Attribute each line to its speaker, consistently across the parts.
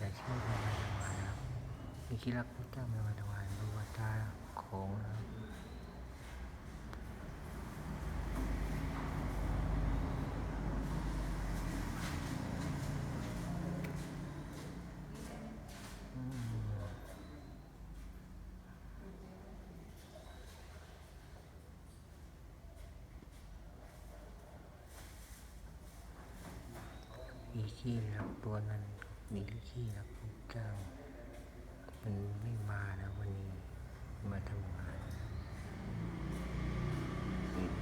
Speaker 1: จชีพไม่มาทำงานนะครับมีคิดรักผู้จ้าไม่มาทำงานดูว่าตาของนะครับอืมมีขี้รักตัวนั้น มีขี้รักผู้จ้า มันไม่มาแล้ววันนี้ มาทำงานอีก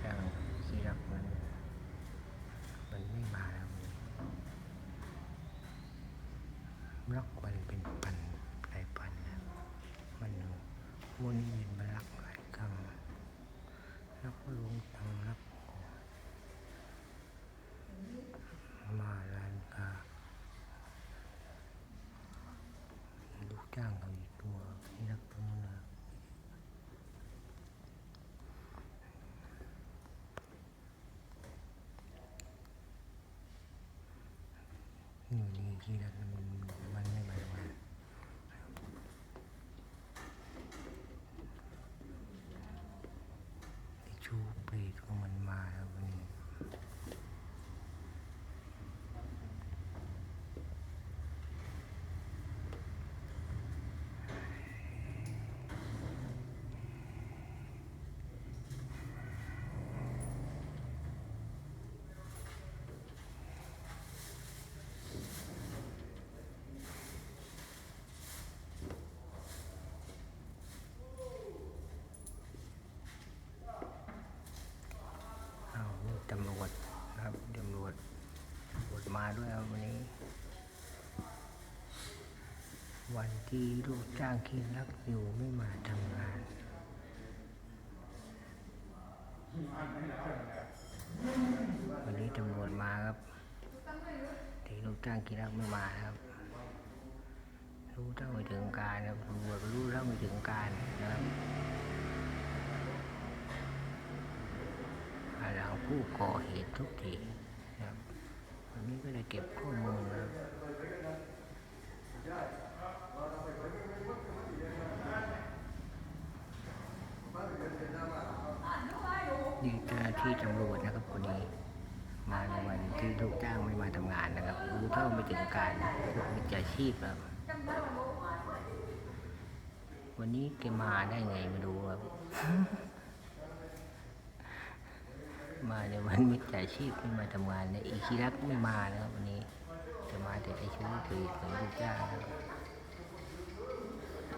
Speaker 1: อย่าที่รักมันมันไม่มาแล้ววันนี้รักมันเป็นพันหลายพันนะมันวนเวียนมารักหลายครั้งรักลงตังรักมาร้านค้า ลูกจ้างเขาอีกตัวที่รักตัวนู้นนะ ที่รักมันมันไม่มาวันไอ้ชูเปรตของมันมาแล้ววันนี้ อ้าวนี่ ตำรวจนะครับตำรวจตำรวจมาด้วยครับวันนี้ วันที่ลูกจ้างคิดรักอยู่ไม่มาทำงานวันนี้ตำรวจมาครับที่ลูกจ้างคิดรักไม่มาครับ รู้เท่าไม่ถึงการครับตำรวจรู้เท่าไม่ถึงการนะครับ ภายหลัง ผู้ก่อเหตุทุกทีนะครับวันนี้ก็ได้เก็บข้อมูลนะครับนี่เจ้าที่ตำรวจนะครับคนนี้ มาในวันที่ลูกจ้างไม่มาทำงานนะครับรู้เท่าไม่ถึงการพวกมิจฉาชีพครับวันนี้แกมาได้ไงไม่รู้ครับ มาในวันมิจฉาชีพไม่มาทำงานเนี่ยอีคิรักไม่มานะครับวันนี้จะมาแต่ไอชูถือของลูกจ้างนะครับ